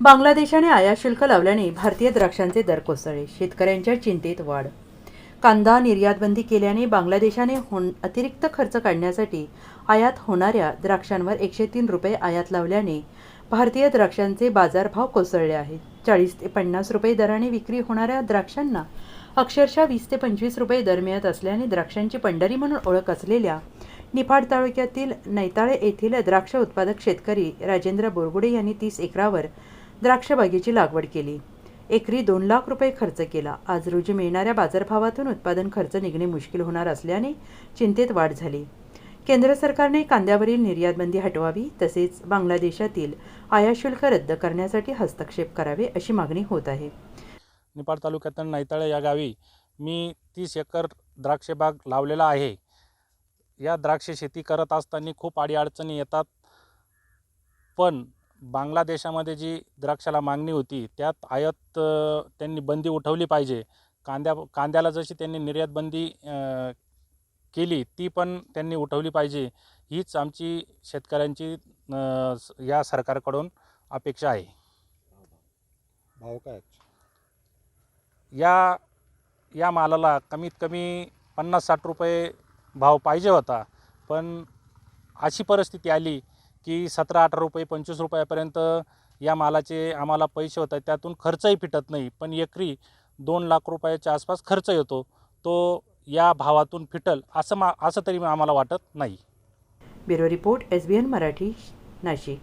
बांगलादेशाने आयात शुल्क लावल्याने भारतीय द्राक्षांचे दर कोसळले. शेतकऱ्यांच्या चिंतेत वाढ. कांदा निर्यातबंदी केल्याने बांगलादेशाने होण अतिरिक्त खर्च काढण्यासाठी आयात होणाऱ्या द्राक्षांवर एकशे तीन रुपये आयात लावल्याने भारतीय द्राक्षांचे बाजारभाव कोसळले आहेत. चाळीस ते पन्नास रुपये दराने विक्री होणाऱ्या द्राक्षांना अक्षरशः वीस ते पंचवीस रुपये दर मिळत असल्याने द्राक्षांची पंढरी म्हणून ओळख असलेल्या निफाड तालुक्यातील नैताळे येथील द्राक्ष उत्पादक शेतकरी राजेंद्र बोरगुडे यांनी तीस एकरावर द्राक्षबागेची लागवड केली. एकरी दोन लाख रुपये खर्च केला. आज रोजी मिळणाऱ्या बाजारभावातून उत्पादन खर्च निघणे मुश्किल होणार असल्याने चिंतेत वाढ झाली. केंद्र सरकारने कांद्यावरील निर्यातबंदी हटवावी तसेच बांगलादेशातील आयाशुल्क रद्द करण्यासाठी हस्तक्षेप करावे अशी मागणी होत आहे. निपाड तालुक्यातील नैताळे या गावी मी तीस एकर द्राक्षबाग लावलेला आहे. या द्राक्ष शेती करत असताना खूप अडीअडचणी येतात. पण बांगलादेशामध्ये जी द्राक्षाला मागणी होती त्यात आयात त्यांनी बंदी उठवली पाहिजे. कांद्या कांद्याला जशी त्यांनी निर्यात बंदी केली ती पण त्यांनी उठवली पाहिजे. हीच आमची शेतकऱ्यांची या सरकारकडून अपेक्षा आहे. भाव काय? या या मालाला कमीत कमी पन्नास साठ रुपये भाव पाहिजे होता. पण अशी परिस्थिती आली की सतरा अठरा रुपये पंचवीस रुपयापर्यंत या मालाचे आम्हाला पैसे होत आहेत. त्यातून खर्चही फिटत नाही. पण एकरी दोन लाख रुपयाच्या आसपास खर्च येतो. तो या भावातून फिटल असं मा असं तरी आम्हाला वाटत नाही. Bureau report S B N Marathi Nashik.